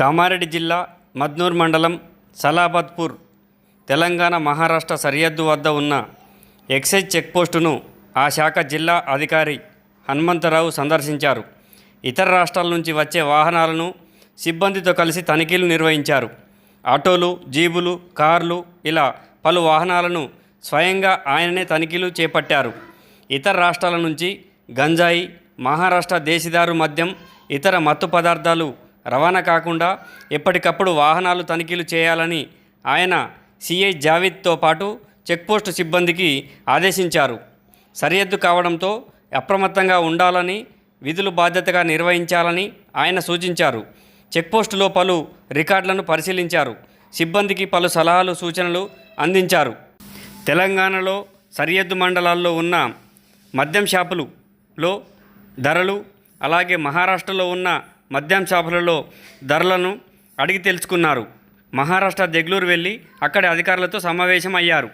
కామారెడ్డి జిల్లా మద్నూర్ మండలం సలాబత్పూర్ తెలంగాణ మహారాష్ట్ర సరిహద్దు వద్ద ఉన్న ఎక్సైజ్ చెక్పోస్టును ఆ శాఖ జిల్లా అధికారి హనుమంతరావు సందర్శించారు. ఇతర రాష్ట్రాల నుంచి వచ్చే వాహనాలను సిబ్బందితో కలిసి తనిఖీలు నిర్వహించారు. ఆటోలు జీబులు కార్లు ఇలా పలు వాహనాలను స్వయంగా ఆయననే తనిఖీలు చేపట్టారు. ఇతర రాష్ట్రాల నుంచి గంజాయి మహారాష్ట్ర దేశీదారు మద్యం ఇతర మత్తు పదార్థాలు రవాణా కాకుండా ఎప్పటికప్పుడు వాహనాలు తనిఖీలు చేయాలని ఆయన సిఐ జావేద్తో పాటు చెక్పోస్టు సిబ్బందికి ఆదేశించారు. సరిహద్దు కావడంతో అప్రమత్తంగా ఉండాలని విధులు బాధ్యతగా నిర్వహించాలని ఆయన సూచించారు. చెక్పోస్టులో పలు రికార్డులను పరిశీలించారు. సిబ్బందికి పలు సలహాలు సూచనలు అందించారు. తెలంగాణలో సరిహద్దు మండలాల్లో ఉన్న మద్యం షాపులలో ధరలు అలాగే మహారాష్ట్రలో ఉన్న మద్యం షాపులలో ధరలను అడిగి తెలుసుకున్నారు. మహారాష్ట్ర దెగ్లూరు వెళ్ళి అక్కడి అధికారులతో సమావేశం అయ్యారు